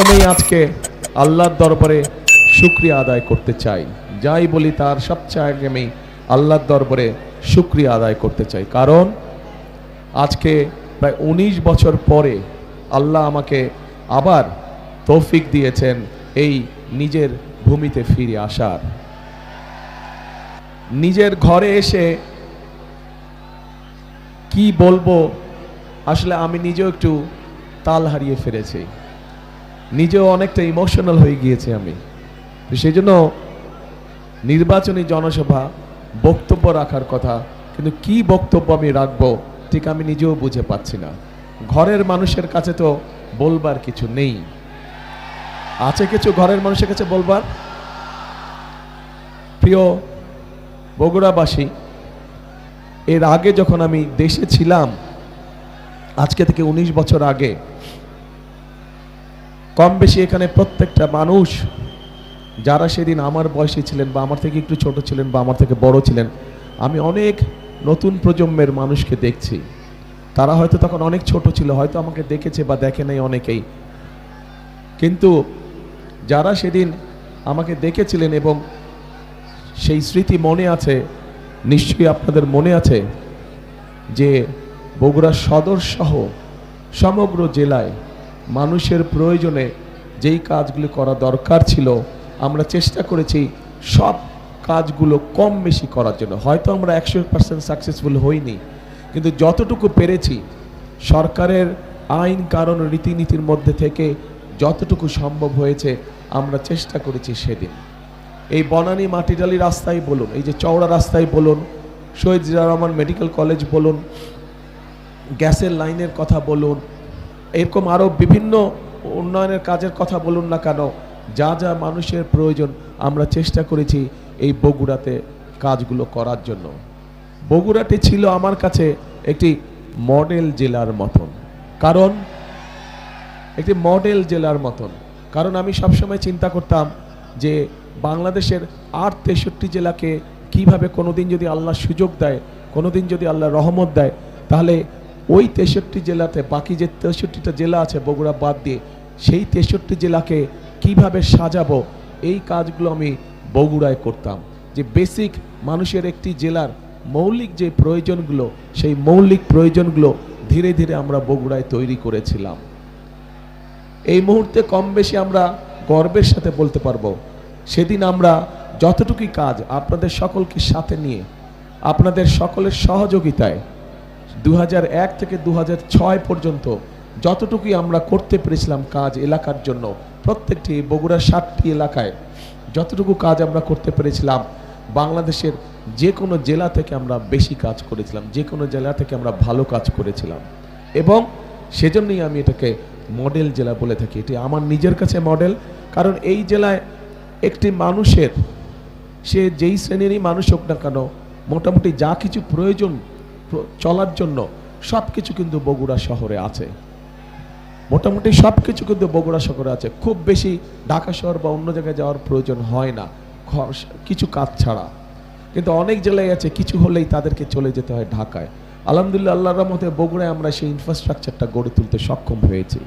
প্রথমেই আজকে আল্লাহর দরবারে শুক্রিয়া আদায় করতে চাই। যাই বলি তার সবচেয়ে আগে আমি আল্লাহর দরবারে শুক্রিয়া আদায় করতে চাই। কারণ আজকে প্রায় উনিশ বছর পরে আল্লাহ আমাকে আবার তৌফিক দিয়েছেন এই নিজের ভূমিতে ফিরে আসার। নিজের ঘরে এসে কি বলব? আসলে আমি নিজেও একটু তাল হারিয়ে ফেলেছি। নিজেও অনেকটা ইমোশনাল হয়ে গিয়েছি আমি। সেই জন্য নির্বাচনী জনসভা, বক্তব্য রাখার কথা, কিন্তু কি বক্তব্য আমি রাখব, ঠিক আমি নিজেও বুঝে পাচ্ছি না। ঘরের মানুষের কাছে তো বলবার কিছু নেই। আছে কিছু ঘরের মানুষের কাছে বলবার? প্রিয় বগুড়াবাসী, এর আগে যখন আমি দেশে ছিলাম, আজকে থেকে ১৯ বছর আগে কম বেশি এখানে প্রত্যেকটা মানুষ যারা সেদিন আমার বয়সী ছিলেন বা আমার থেকে একটু ছোট ছিলেন বা আমার থেকে বড় ছিলেন, আমি অনেক নতুন প্রজন্মের মানুষকে দেখছি। তারা হয়তো তখন অনেক ছোট ছিল, হয়তো আমাকে দেখেছে বা দেখে নাই অনেকেই। কিন্তু যারা সেদিন আমাকে দেখেছিলেন এবং সেই স্মৃতি মনে আছে, নিশ্চয়ই আপনাদের মনে আছে যে বগুড়া সদর সহ সমগ্র জেলায় মানুষের প্রয়োজনে যেই কাজগুলি করা দরকার ছিল, আমরা চেষ্টা করেছি সব কাজগুলো কম বেশি করার জন্য। হয়তো আমরা একশো পার্সেন্ট সাকসেসফুল হইনি, কিন্তু যতটুকু পেরেছি, সরকারের আইন কারণ রীতিনীতির মধ্যে থেকে যতটুকু সম্ভব হয়েছে, আমরা চেষ্টা করেছি সেদিন। এই বনানী মাটিডালি রাস্তায় বলুন, এই যে চওড়া রাস্তায় বলুন, শহীদ জিয়া রহমান মেডিকেল কলেজ বলুন, গ্যাসের লাইনের কথা বলুন এরকম আরও বিভিন্ন উন্নয়নের কাজের কথা বলুন না কেন, যা যা মানুষের প্রয়োজন, আমরা চেষ্টা করেছি এই বগুড়াতে কাজগুলো করার জন্য। বগুড়াটি ছিল আমার কাছে একটি মডেল জেলার মতন। কারণ, একটি মডেল জেলার মতন। কারণ আমি সবসময় চিন্তা করতাম যে বাংলাদেশের আট তেষট্টি জেলাকে কীভাবে কোনোদিন যদি আল্লাহ সুযোগ দেয়, কোনোদিন যদি আল্লাহ রহমত দেয়, তাহলে ওই তেষট্টি জেলাতে, বাকি যে তেষট্টিটা জেলা আছে, বগুড়া বাদ দিয়ে, সেই তেষট্টি জেলাকে কীভাবে সাজাবো, এই কাজগুলো আমি বগুড়ায় করতাম। যে বেসিক মানুষের একটি জেলার মৌলিক যে প্রয়োজনগুলো, সেই মৌলিক প্রয়োজনগুলো ধীরে ধীরে আমরা বগুড়ায় তৈরি করেছিলাম। এই মুহূর্তে কম বেশি আমরা গর্বের সাথে বলতে পারব, সেদিন আমরা যতটুকুই কাজ আপনাদের সকলকে সাথে নিয়ে, আপনাদের সকলের সহযোগিতায় দু হাজার এক থেকে দু হাজার ছয় পর্যন্ত যতটুকুই আমরা করতে পেরেছিলাম কাজ এলাকার জন্য, প্রত্যেকটি বগুড়ার ষাটটি এলাকায় যতটুকু কাজ আমরা করতে পেরেছিলাম, বাংলাদেশের যে কোনো জেলা থেকে আমরা বেশি কাজ করেছিলাম যে কোনো জেলা থেকে আমরা ভালো কাজ করেছিলাম। এবং সেজন্যই আমি এটাকে মডেল জেলা বলে থাকি। এটি আমার নিজের কাছে মডেল, কারণ এই জেলায় একটি মানুষের, সে যেই শ্রেণীরই মানুষ হোক না কেন, মোটামুটি যা কিছু প্রয়োজন প্র- চলার জন্য সব কিছু কিন্তু বগুড়া শহরে আছে। মোটামুটি সব কিছু কিন্তু বগুড়া শহরে আছে। খুব বেশি ঢাকা শহর বা অন্য জায়গায় যাওয়ার প্রয়োজন হয় না। কিছু কাজ ছাড়া। কিন্তু অনেক জেলায় আছে, কিছু হলেই তাদেরকে চলে যেতে হয় ঢাকায়। আলহামদুলিল্লাহ, আল্লাহর রহমতে বগুড়ায় আমরা সেই ইনফ্রাস্ট্রাকচারটা গড়ে তুলতে সক্ষম হয়েছি।